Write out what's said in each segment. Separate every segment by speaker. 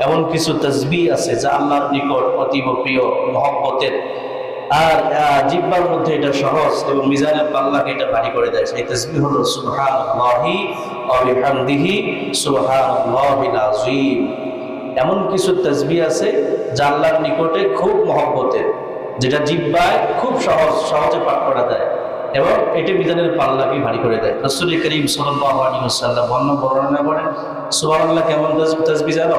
Speaker 1: এমন কিছু তাসবিহ আছে যা আল্লাহর নিকট অতীব প্রিয় মহব্বতের। আর আহ, জিহ্বার মধ্যে এটা সহজ এবং মিজানের পাল্লাকে এটা ভারী করে দেয়। সেই তাসবিহ হলো সুবহানাল্লাহি ওয়া বিহামদিহি সুবহানাল্লাহিল আযীম। এমন কিছু তাসবিহ আছে যা আল্লাহর নিকটে খুব মহব্বতের। যেটা জিব্বায় খুব সহজ, সহজে পাঠ করা যায় এবং এটি মিজানের পাল্লাকে ভারী করে দেয়। রসুল করিম আলাইহি বর্ণ বর্ণনা করেন, সুবহানাল্লাহ কেমন তাসবিহ জানো?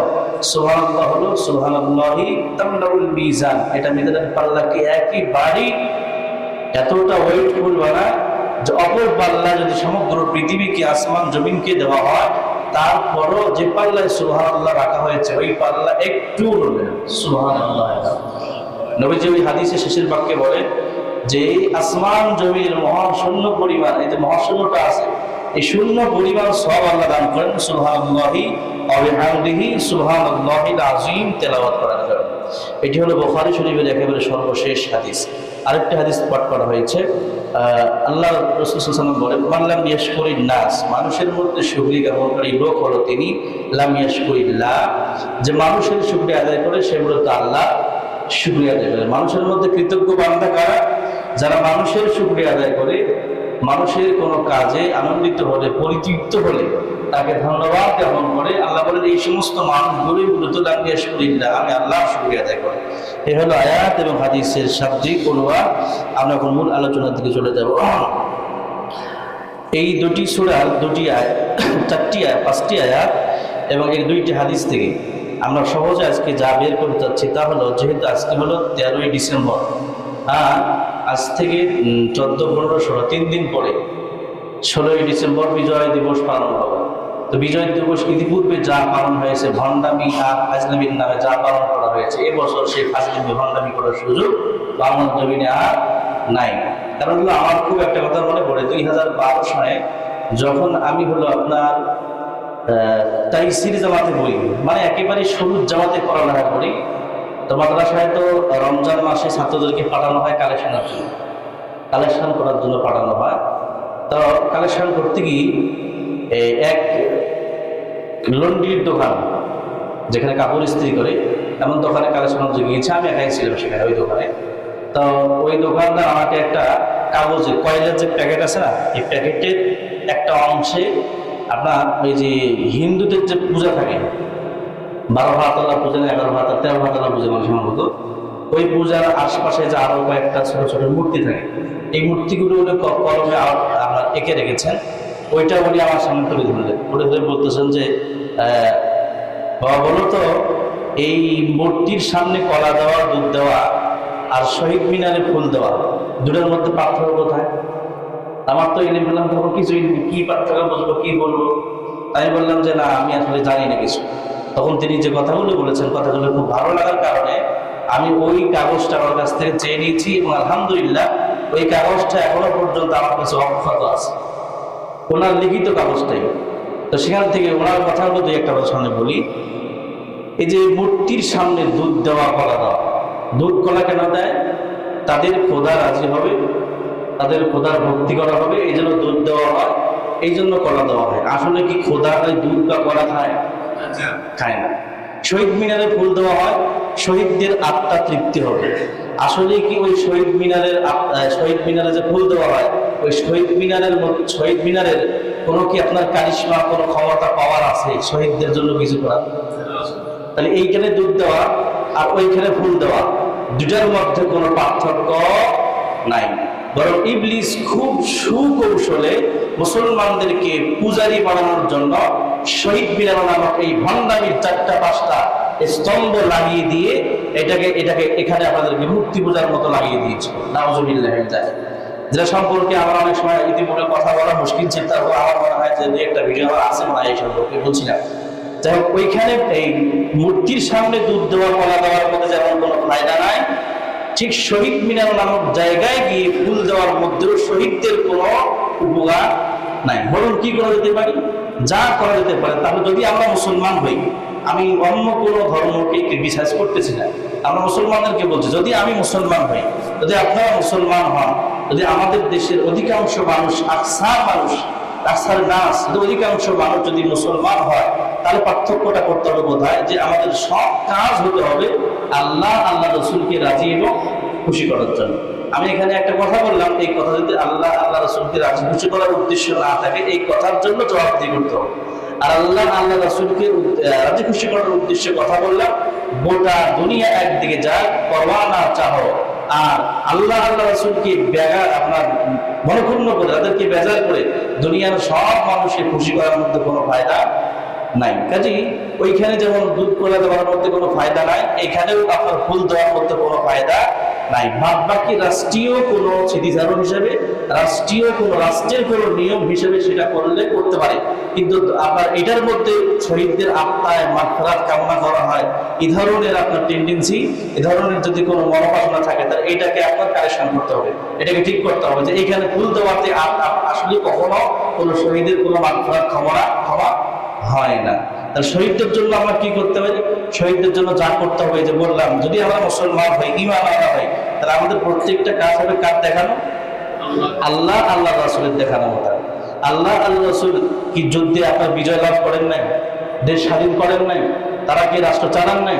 Speaker 1: হলো, সুবহানাল্লাহি তামলাউল মিজান। এটা মিজানের পাল্লাকে একই বাড়ি এতটা ওয়েটফুল বানা যে অপর পাল্লা যদি সমগ্র পৃথিবীকে, আসমান জমিনকে দেওয়া হয়, তারপরও যে পাল্লায় সুবহানাল্লাহ রাখা হয়েছে, ওই পাল্লা একটু আল্লাহ নবীজি ওই হাদিসে শেষের বাক্যে বলে যে এই আসমান জমির মহাশূন্য পরিমাণ, এই যে মহাশূন্যটা আছে, এই শূন্য পরিমাণ সব আল্লাহ দান করেন তেলাওয়াত করার এটি হলো একেবারে সর্বশেষ হাদিস। আরেকটি হাদিস করা হয়েছে আল্লাহ বলেন নাস মানুষের মধ্যে শুকরি জ্ঞাপনকারী লোক হলো তিনি যে মানুষের শুকরি আদায় করে সে মূলত আল্লাহ। শুক্রিয়া আদায় করে। মানুষের মধ্যে কৃতজ্ঞ বান্ধা কারা? যারা মানুষের শুক্রিয়া আদায় করে, মানুষের কোনো কাজে আনন্দিত হলে, পরিতৃপ্ত হলে, তাকে ধন্যবাদ জ্ঞাপন করে আল্লাহ বলেন, এই সমস্ত মানুষগুলোই মূলত লাঙ্গিয়া শুক্রিয়া আমি আল্লাহ শুক্রিয়া আদায় করি। এ হলো আয়াত এবং হাদিসের শাব্দিক অনুবাদ। আমরা এখন মূল আলোচনার দিকে চলে যাব। এই দুটি সুরার দুটি আয়াত, চারটি আয়াত, পাঁচটি আয়াত এবং এই দুইটি হাদিস থেকে আমরা সহজে আজকে যা বের করতে চাচ্ছি তা হলো, যেহেতু আজকে হলো তেরোই ডিসেম্বর, আর আজ থেকে চোদ্দ, পনেরো, ষোলো, তিন দিন পরে ষোলোই ডিসেম্বর বিজয় দিবস পালন হবে। তো বিজয় দিবস ইতিপূর্বে যা পালন হয়েছে, ভণ্ডামি আর ফাজলামির নামে যা পালন করা হয়েছে এবছর সেই ফাজলামি, ভণ্ডামি করার সুযোগ বাংলার জমিনে আর নাই। কারণ আমার খুব একটা কথা মনে পড়ে, দুই হাজার বারো সালে যখন আমি হলো আপনার তাইসির জামাতে পড়ি মানে একেবারে শুরুর জামাতে পড়ালেখা করি। তো মাদ্রাসায় তো রমজান মাসে ছাত্রদেরকে পাঠানো হয় কালেকশনের জন্য। কালেকশন করার জন্য পাঠানো হয়। তো কালেকশন করতে গিয়ে এক লন্ডির দোকান, যেখানে কাপড় ইস্ত্রি করে, এমন দোকানে কালেকশন গিয়েছে। আমি একাই ছিলাম সেখানে ওই দোকানে। তো ওই দোকানদার আমাকে একটা কাগজে কয়লার যে প্যাকেট আছে না, এই প্যাকেটের একটা অংশে আপনার ওই যে হিন্দুদের যে পূজা থাকে, বারো ভাতালা পূজা না এগারো ভাতা তেরো ভাতালা পূজা মানে সম্ভবত, ওই পূজার আশপাশে যে আরও কয়েকটা ছোট ছোট মূর্তি থাকে, এই মূর্তিগুলো উনি কলমে আ- আপনার এঁকে রেখেছেন, ওইটা উনি আমার সামনে তুলে ধরলেন। তুলে ধরে বলতেছেন যে বাবা বলো তো, এই মূর্তির সামনে কলা দেওয়া, দুধ দেওয়া আর শহীদ মিনারে ফুল দেওয়া, দুটোর মধ্যে পার্থক্য কোথায়? আমার তো এনে বললাম তখন কিছুই নেই। কি পার্থক্য বলব, কি বলব? আমি বললাম যে, না, আমি আসলে জানি না কিছু। তখন তিনি যে কথাগুলো বলেছেন, কথাগুলো খুব ভালো লাগার কারণে আমি ওই কাগজটা আমার কাছ থেকে চেয়ে নিয়েছি এবং আলহামদুলিল্লাহ ওই কাগজটা এখনও পর্যন্ত আমার কাছে অক্ষত আছে। ওনার লিখিত কাগজটাই। তো সেখান থেকে ওনার কথাগুলো দুই একটা কথা সামনে বলি। এই যে মূর্তির সামনে দুধ দেওয়া কলা দেওয়া দুধ কলা কেন দেয়? তাদের খোদা রাজি হবে। তাদের খোদার ভক্তি করা হবে এই জন্য দুধ দেওয়া হয় এই জন্য কলা দেওয়া হয়। আসলে কি খোদা ওই দুধ বা কলা খায়? খায় না। শহীদ মিনারে ফুল দেওয়া হয় শহীদদের আত্মা তৃপ্তি হবে। আসলে কি ওই শহীদ মিনারের শহীদ মিনারে যে ফুল দেওয়া হয় ওই শহীদ মিনারের মধ্যে- শহীদ মিনারের কোনো কি আপনার কারিশমা কোনো ক্ষমতা পাওয়ার আছে শহীদদের জন্য কিছু করার? তাহলে এইখানে দুধ দেওয়া আর ওইখানে ফুল দেওয়া দুটার মধ্যে কোনো পার্থক্য নাই। বরং ইবলিস খুব সুকৌশলে মুসলমানদেরকে পূজারি বানানোর জন্য শহীদ মিনার নামক এই ভণ্ডামির চারটা, পাঁচটা স্তম্ভ লাগিয়ে দিয়ে এটাকে এটাকে এখানে আপনাদেরকে মূর্তি পূজার মতো লাগিয়ে দিয়েছিল নাওজবিল্লাহ যায় যেটা সম্পর্কে আমার অনেক সময় ইতিমধ্যে কথা বলা মুশকিল ছিল, তারপর আমার মনে হয় যে একটা ভিডিও আমার আছে মনে হয় এই সম্পর্কে বলছি না যাই হোক, ওইখানে এই মূর্তির সামনে দুধ দেওয়া, কলা দেওয়ার মধ্যে যেমন কোনো ফায়দা নাই ঠিক শহীদ মিনার নামক জায়গায় গিয়ে ফুল দেওয়ার মধ্যেও শহীদদের কোনো উপকার নাই। বলুন কি করা যেতে পারি? যা করা যেতে পারে, তাহলে যদি আমরা মুসলমান হই, আমি অন্য কোনো ধর্মকে ক্রিটিসাইজ করতেছি না। আমরা মুসলমানদেরকে বলছি, যদি আমি মুসলমান হই, যদি আপনারা মুসলমান হন, যদি আমাদের দেশের অধিকাংশ মানুষ আকসার মানুষ আকসার নাস অধিকাংশ মানুষ যদি মুসলমান হয়, তাহলে পার্থক্যটা করতে হবে বোধহয় যে আমাদের সব কাজ হতে হবে আল্লাহ আল্লাহ রসুলকে রাজি এবং খুশি করার জন্য। আমি এখানে একটা কথা বললাম, এই কথা যদি আল্লাহ আল্লাহ রসুলকে রাজি, খুশি করার উদ্দেশ্য না থাকে, এই কথার জন্য জবাবদিহি করতে হবে। আর আল্লাহ আল্লাহ রসুলকে রাজি, খুশি করার উদ্দেশ্যে কথা বললাম, গোটা দুনিয়া একদিকে যাক, পরোয়া না, চাহো। আর আল্লাহ আল্লাহ রসুলকে বেগার আপনার মনক্ষুণ্ণ করে, তাদেরকে বেজার করে দুনিয়ার সব মানুষকে খুশি করার মধ্যে কোনো ফায়দা নাই। কাজেই ওইখানে যেমন দুধ করে দেওয়ার মধ্যে কোনো ফায়দা নাই, এখানেও আপনার ফুল দেওয়ার মধ্যে কোনো ফায়দা নাই। বাদ বাকি রাষ্ট্রীয় কোনো স্মৃতিধারণ হিসেবে, রাষ্ট্রীয় কোনো রাষ্ট্রের কোনো নিয়ম হিসেবে সেটা করলে করতে পারে। কিন্তু আপনার এটার মধ্যে শহীদদের আত্মায় মাফরাত কামনা করা হয়। এই ধরনের আপনার টেন্ডেন্সি এ ধরনের যদি কোনো মনোভাবনা থাকে, তাহলে এটাকে আপনার কারেকশন করতে হবে। এটাকে ঠিক করতে হবে যে এখানে ভুল দেওয়াতে আসলে কখনো কোনো শহীদের কোনো মাফরাত ক্ষমা ক্ষমা হয় না। তাহলে শহীদদের জন্য আমরা কি করতে পারি শহীদদের জন্য যা করতে হবে যে বললাম, যদি আমরা মুসলমান হই ইমান আনা হয়, তাহলে আমাদের প্রত্যেকটা কাজ হবে কার দেখানো? আল্লাহ আল্লাহ রাসুলের দেখানো মতো। আল্লাহ আল্লাহ রাসুল কি যুদ্ধে আপনার বিজয় লাভ করেন নাই? দেশ স্বাধীন করেন নাই? তারা কি রাষ্ট্র চালান নাই?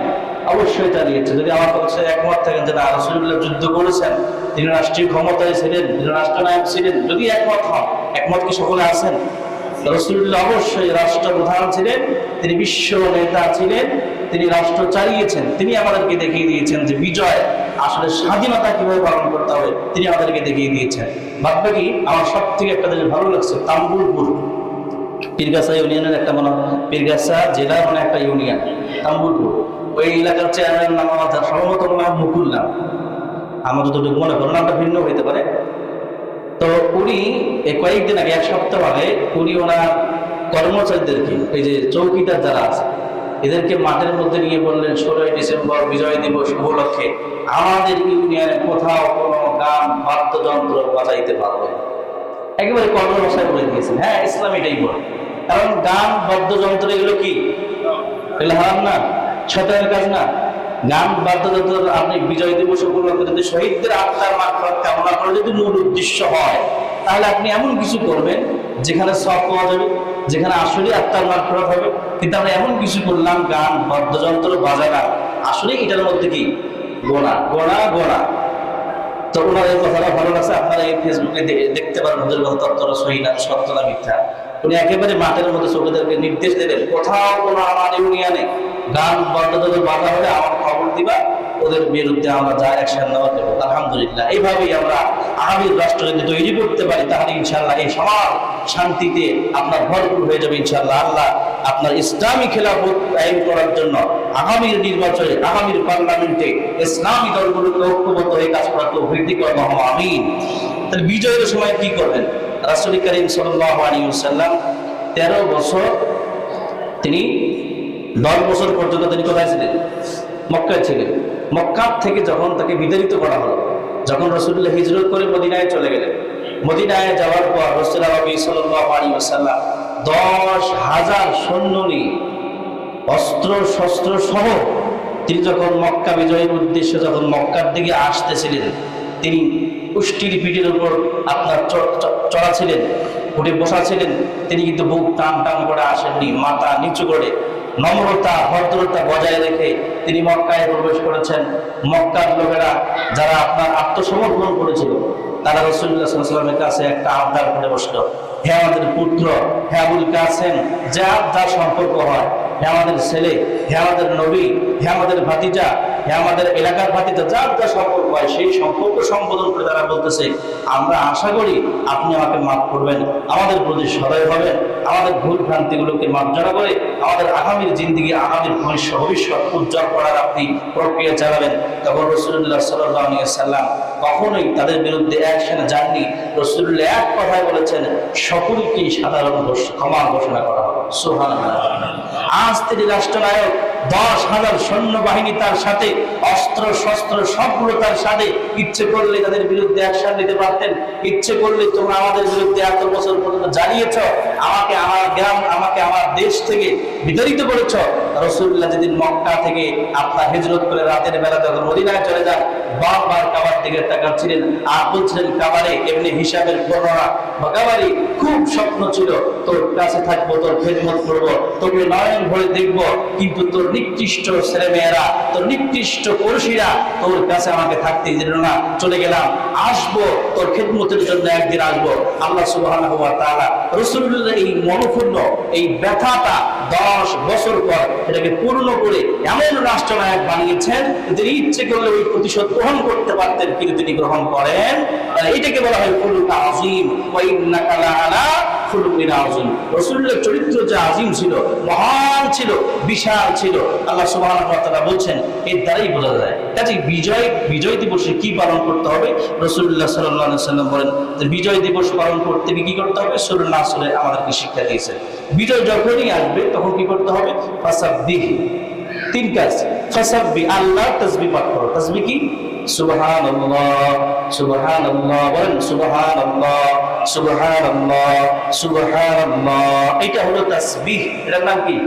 Speaker 1: অবশ্যই চালিয়েছে। যদি আমার কথা একমত থাকেন যে না রাসুল্লাহ যুদ্ধ করেছেন, তিনি রাষ্ট্রীয় ক্ষমতায় ছিলেন, তিনি রাষ্ট্রনায়ক ছিলেন, যদি একমত হন, একমত কি সকলে আছেন? রসুল্লাহ অবশ্যই রাষ্ট্রপ্রধান ছিলেন, তিনি বিশ্ব নেতা ছিলেন, তিনি রাষ্ট্র চালিয়েছেন, তিনি আমাদেরকে দেখিয়ে দিয়েছেন যে বিজয়, আসলে স্বাধীনতা কীভাবে পালন করতে হবে, তিনি আমাদেরকে দেখিয়ে দিয়েছেন। বাদ বাকি আমার সব থেকে একটা জিনিস ভালো লাগছে, তাম্বুলপুর। পীরগাছা ইউনিয়নের একটা মানে পীরগাছা জেলার মানে একটা ইউনিয়ন, তাম্বুলপুর। ওই এলাকার চেয়ারম্যান নাম আমার সম্ভবত মনে হয় মুকুল নাম। আমার যতটুকু মনে করো নামটা ভিন্ন হইতে পারে। তো উনি কয়েকদিন আগে, এক সপ্তাহ আগে উনি ওনার কর্মচারীদেরকে, এই যে চৌকিদার যারা আছে, এদেরকে মাঠের মধ্যে নিয়ে বললেন, ষোলোই ডিসেম্বর বিজয় দিবস উপলক্ষে আমাদের ইউনিয়নে কোথাও কোনো গান, বাদ্যযন্ত্র বাজাইতে পারবে একেবারে কর্মবসায় বলে দিয়েছেন। হ্যাঁ ইসলাম এটাই বলে। কারণ গান, বাদ্যযন্ত্র এগুলো কি? এগুলো হারাম না? শয়তানের কাজ না? গান বাদ্যযন্ত্র আপনি বিজয় দিবস উপলক্ষে যদি শহীদদের আত্মার মারফত কামনা করে যদি মূল উদ্দেশ্য হয়, তাহলে আপনি এমন কিছু করবেন যেখানে সব পাওয়া যাবে, যেখানে আসলে আত্মার মারফত হবে। কিন্তু আমরা এমন কিছু করলাম, গান, বাদ্যযন্ত্র, বাজানা। আসলে এটার মধ্যে কি? গোনা গোনা গোনা। তো এই কথাটা ভালো লাগছে, আপনারা এই ফেসবুকে দেখতে পারেন, ওদের কথা তত্ত্বটা সহি না, সত্য মিথ্যা। উনি একেবারে মাঠের মধ্যে চোখেদেরকে নির্দেশ দেবেন, কোথাও কোনো আমার ইউনিয়নে গান বাদ্যযন্ত্র বাধা হলে আমার খবর দিবা, ওদের বিরুদ্ধে আমরা যা অ্যাকশন নেওয়া দেবো, আলহামদুলিল্লাহ। এইভাবেই আমরা আগামী রাষ্ট্র যদি তৈরি করতে পারি, তাহলে ইনশাল্লাহ এই সমাজ শান্তিতে আপনার ভরপুর হয়ে যাবে ইনশাল্লাহ আল্লাহ আপনার ইসলামী খেলাফত আইন করার জন্য আগামীর নির্বাচনে আগামীর পার্লামেন্টে ইসলামী দলগুলোকে ঐক্যবদ্ধ হয়ে কাজ করা তো বৃদ্ধি করব আমিন। তাহলে বিজয়ের সময় কি করবেন? রাসুল করিম সাল্লাহ আলী সাল্লাম তেরো বছর তিনি দশ বছর পর্যন্ত তিনি কোথায় ছিলেন? মক্কায় ছিলেন। মক্কা থেকে যখন তাকে বিতাড়িত করা হলো, যখন রসুল্লাহ হিজরত করে মদিনায় চলে গেলেন, মদিনায় যাওয়ার পর রসুল্লাহ নবী সাল্লাহ আলী সাল্লাম দশ হাজার সৈন্য নিয়ে অস্ত্র, শস্ত্র সহ তিনি যখন মক্কা বিজয়ের উদ্দেশ্যে যখন মক্কার দিকে আসতেছিলেন, তিনি উষ্টির পিঠের উপর আপনার চড়া ছিলেন উঠে বসা ছিলেন তিনি কিন্তু বুক টান টান করে আসেননি, মাথা নিচু করে নম্রতা, ভদ্রতা বজায় রেখে তিনি মক্কায় প্রবেশ করেছেন। মক্কার লোকেরা যারা আপনার আত্মসমর্পণ করেছিল, তারা রসুলের কাছে একটা আবদার করে বসল। হে আমাদের পুত্র, হে আবুল কাসেম, যে আবদার সম্পর্ক হয়, হে আমাদের ছেলে, হে আমাদের নবী, হে আমাদের ভাতিজা আমাদের এলাকার ভাতিজা, যার যা সম্পর্ক হয় সেই সম্পর্ক সম্বোধন করে তারা বলতেছে, আমরা আশা করি আপনি আমাকে মাফ করবেন, আমাদের প্রতি সদয় হবেন, আমাদের ভুল ভ্রান্তিগুলোকে মার্জনা করে, আমাদের আগামীর জিন্দিগি, আগামীর ভবিষ্যৎ ভবিষ্যৎ উজ্জ্বল করার আপনি প্রক্রিয়া চালাবেন। তখন রসুল্লাহ সাল্লাহ সাল্লাম কখনোই তাদের বিরুদ্ধে অ্যাকশনে যাননি। রসুল্লাহ এক কথায় বলেছেন, সকলকেই সাধারণ ক্ষমা ঘোষণা করা হবে। সুবহানাল্লাহ। আজ তিনি রাষ্ট্রনায়ক দশ হাজার সৈন্যবাহিনী তার সাথে, অস্ত্র, শস্ত্র সবগুলো তার সাথে। ইচ্ছে করলে তাদের বিরুদ্ধে অ্যাকশন নিতে পারতেন। ইচ্ছে করলে তোমরা আমাদের বিরুদ্ধে এত বছর পর্যন্ত জানিয়েছ, আমাকে আমার গ্রাম, আমাকে আমার দেশ থেকে বিতাড়িত করেছ। রসুল্লাহ যেদিন মক্কা থেকে আপনার হেজরত করে রাতের বেলা যখন মদিনায় চলে যান বারবার কাবার দিকে তাকাচ্ছিলেন। আর বলছিলেন, কাবারে এমনি হিসাবের বর্ণনা বা কাবারি খুব স্বপ্ন ছিল। তোর কাছে থাকব, তোর খেদমত করব, তোকে নয়ন ভরে দেখব, কিন্তু তোর নিকৃষ্ট ছেলেমেয়েরা, তোর নিকৃষ্ট পড়শিরা তোর কাছে আমাকে থাকতে দিল না। চলে গেলাম, আসব, তোর খেদমতের জন্য একদিন আসব। আল্লাহ সুবহানাহু ওয়া এই মনোক্ষুণ্ণ এই ব্যথাটা দশ বছর পর এটাকে পূর্ণ করে এমন রাষ্ট্রনায়ক বানিয়েছেন তিনি ইচ্ছে করলে ওই প্রতিশোধ গ্রহণ করতে পারতেন কিন্তু তিনি গ্রহণ করেন। এটাকে বলা হয় ফুলুক আজিম। ওই ইন্নাকা চরিত্র যে আজিম ছিল, মহান ছিল, বিশাল ছিল, আল্লাহ তাআলা বলছেন, এর দ্বারাই বোঝা যায়। কাজে বিজয় বিজয় দিবসে কি পালন করতে হবে? সাল্লাল্লাহু সাল্লাম বলেন বিজয় দিবস পালন করতে কি করতে হবে? সূরা নাসরে আমাদেরকে শিক্ষা দিয়েছেন। বিজয় যখনই আসবে, তখন কি করতে হবে? তিন কাজ। আল্লাহ তাসবিহ পাঠ করো। তাসবিহ কি? সুবহানাল্লাহ সুবহানাল্লাহ, বলেন সুবহানাল্লাহ সুবহানাল্লাহ সুবহানাল্লাহ। এটা হলো তাসবিহ। এটার নাম কি?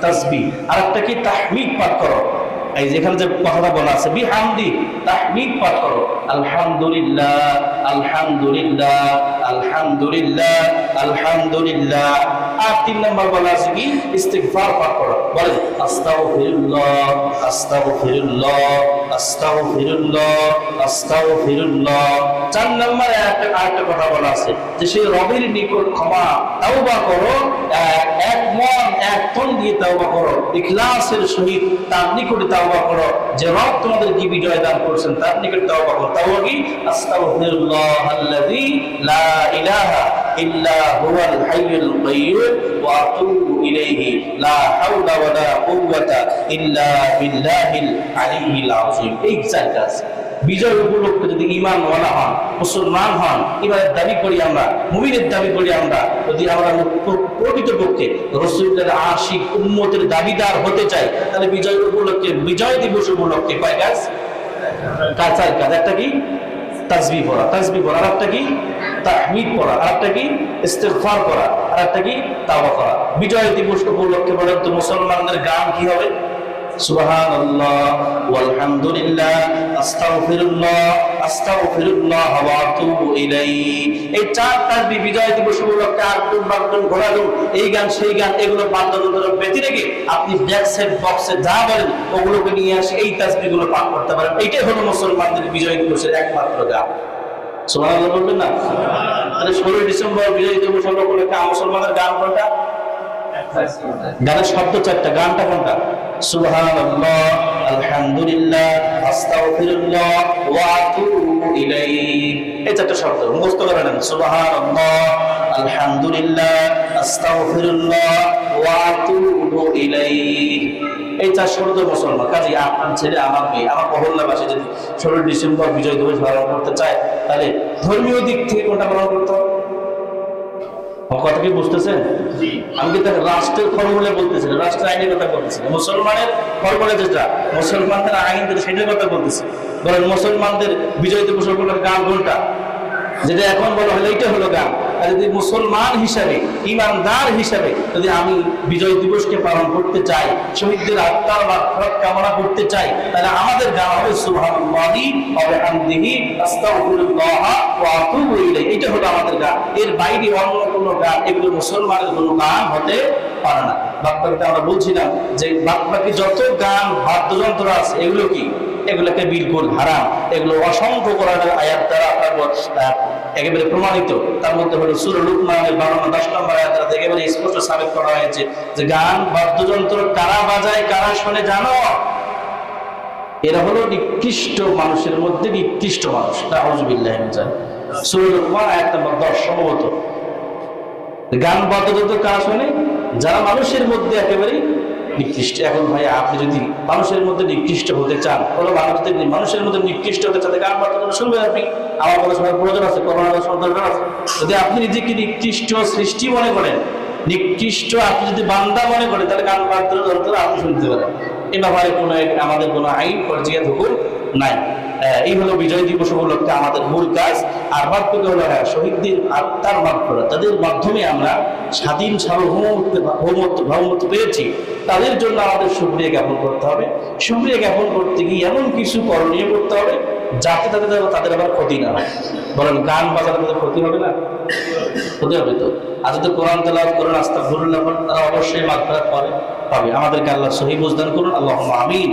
Speaker 1: তাসবিহ। আর একটা কি? তাহমিদ পাঠ করো। এই যেখানে যে কথাটা বলা আছে, বিহামদি তাহমিদ পাঠ করো। আলহামদুলিল্লাহ আলহামদুলিল্লাহ আলহামদুলিল্লাহ আলহামদুলিল্লাহ। আর তিন নম্বর বলা আছে কি? ইস্তিগফার পাঠ করো। বলেন, আস্তাগফিরুল্লাহ আস্তাগফিরুল্লাহ আস্তাগফিরুল্লাহ আস্তাগফিরুল্লাহ। চার নম্বরে একটা আরেকটা কথা বলা আছে যে সেই রবের নিকট ক্ষমা, তাওবা করো, এক- মন, এক তন দিয়ে তাওবা করো। ইখলাসের সহিত তার নিকটে তাওবা করো। যে রব তোমাদের কি বিজয় দান করছেন? তার নিকটে তাওবা করো। তাওবা কি? আস্তাগফিরুল্লাহ আল্লাযী লা ইলাহা ইল্লা হুয়াল হাইয়ুল কাইয়্যুম ওয়া আতুবু ইলাইহি। লা হাওলা ওয়া লা কুওয়াতা ইল্লা বিল্লাহিল আলিয়্যিল আযীম। এই চার কাজ বিজয় উপলক্ষে যদি ইমান ওয়ালা হন, মুসলমান হন ইমানের দাবি করি আমরা, মুমিনের দাবি করি আমরা, যদি আমরা প্র- প্রকৃতপক্ষে রসুলের আশিক উম্মতের দাবিদার হতে চাই, তাহলে বিজয় উপলক্ষে, বিজয় দিবস উপলক্ষে কয় কাজ? কাজ চার কাজ, একটা কি? তাসবি পড়া তাসবি পড়া, আর একটা কি? তাহমিদ পড়া, আর একটা কি? ইস্তেগফার করা আর একটা কি? তাওবা করা বিজয় দিবস উপলক্ষে বলেন তো, মুসলমানদের গান কি হবে? সুবহান আল্লাহ ওয়ালহামদুলিল্লাহ, আস্তাগফিরুল্লাহ আস্তাগফিরুল্লাহ ওয়া আতুবু ইলাইহি। এই চার তাসবিহ বিজয় দিবস উপলক্ষে আর টুন বাটন ঘোরালুম এই গান, সেই গান, এগুলো বাধ্যতামূলক ব্যতি রেখে আপনি ব্যাক সাইড বক্সে যা বলেন, ওগুলোকে নিয়ে আসে, এই তাসবিহগুলো পাঠ করতে পারেন। এইটাই হলো মুসলমানদের বিজয় দিবসের একমাত্র গান। সুবহানাল্লাহ বলবেন না? তাহলে ষোলোই ডিসেম্বর বিজয় দিবস উপলক্ষে মুসলমানের গান কোনটা? গানের শব্দ চারটা, গানটা কোনটা? সুবহানাল্লাহ এই চারটা শব্দ এই চার শব্দ কাজে আপনার ছেলে, আমার মেয়ে, আমার মহল্লাবাসী যদি ষোলোই ডিসেম্বর বিজয় দিবস পালন করতে চায়, তাহলে ধর্মীয় দিক থেকে কোনটা পালন আমার কথা কি বুঝতেছেন? আমি কিন্তু রাষ্ট্রের ফর্মুলা বলতেছি রাষ্ট্রের আইনের কথা বলতেছি। মুসলমানের ফর্মুলা যেটা মুসলমানদের আইন যেটা সেটার কথা বলতেছি। বলেন মুসলমানদের বিজয় দিবস গান কোনটা? যেটা এখন বলা হলো এইটা হলো গান। যদি মুসলমান হিসাবে, ইমানদার হিসাবে যদি আমি বিজয় দিবসকে পালন করতে চাই, শহীদদের আত্মার মাগফিরাত কামনা করতে চাই, তাহলে আমাদের গান হবে এটা হলো আমাদের গান। এর বাইরে অন্য কোনো গান এগুলো মুসলমানের কোনো গান হতে পারে না। আমরা বলছিলাম যে যত গান, বাদ্যযন্ত্র আছে, এগুলো কি? এগুলোকে বিলকুল হারাম। এগুলো অসংখ্য কোরআনের আয়াত দ্বারা আপনার একেবারে প্রমাণিত। তার মধ্যে হলো সুর লুকমানের বারো দশ নম্বর আয়াত একেবারে স্পষ্ট সাবেক করা হয়েছে যে গান, বাদ্যযন্ত্র কারা বাজায়, কারা শোনে জানো? এরা হলো নিকৃষ্ট মানুষের মধ্যে নিকৃষ্ট মানুষ। নাউজুবিল্লাহ সুর লুকমান আয়াত নম্বর দশ সম্ভবত। গান, বাদ্যযন্ত্র কারা শোনে? যারা মানুষের মধ্যে একেবারে নিকৃষ্ট। এখন ভাই, আপনি যদি মানুষের মধ্যে নিকৃষ্ট হতে চান, কোনো মানুষদের মানুষের মধ্যে নিকৃষ্ট হতে চান গান বাদ্যযন্ত্র শুনবেন আপনি। আমার কথা শোনার প্রয়োজন আছে করোনা শোনার দরকার আছে। যদি আপনি নিজেকে নিকৃষ্ট সৃষ্টি মনে করেন, নিকৃষ্ট আপনি যদি বান্দা মনে করেন, তাহলে গান বাদ্য যন্ত্র আপনি শুনতে পারেন। এ ব্যাপারে কোনো আমাদের কোনো আইন পর্যায়ে ধুকুর নাই। এই হলো বিজয় দিবস উপলক্ষে আমাদের মূল কাজ। আর বাক্যকে হলো হ্যাঁ শহীদদের আত্মার করা তাদের মাধ্যমে আমরা স্বাধীন ভৌমত্ব পেয়েছি। তাদের জন্য আমাদের সুক্রিয়া জ্ঞাপন করতে হবে। সুক্রিয়া জ্ঞাপন করতে গিয়ে এমন কিছু করণীয় করতে হবে যাতে তাদের তাদের আবার ক্ষতি না হয়। বলেন, গান বাজালে তাদের ক্ষতি হবে না? ক্ষতি হবে তো। আর যদি কোরআন তেলাওয়াত করেন আস্তা ভুল না করেন তারা অবশ্যই মাত্রা করে পাবে। আমাদেরকে আল্লাহ সহি বুঝদান করুন। আল্লাহ আমিন।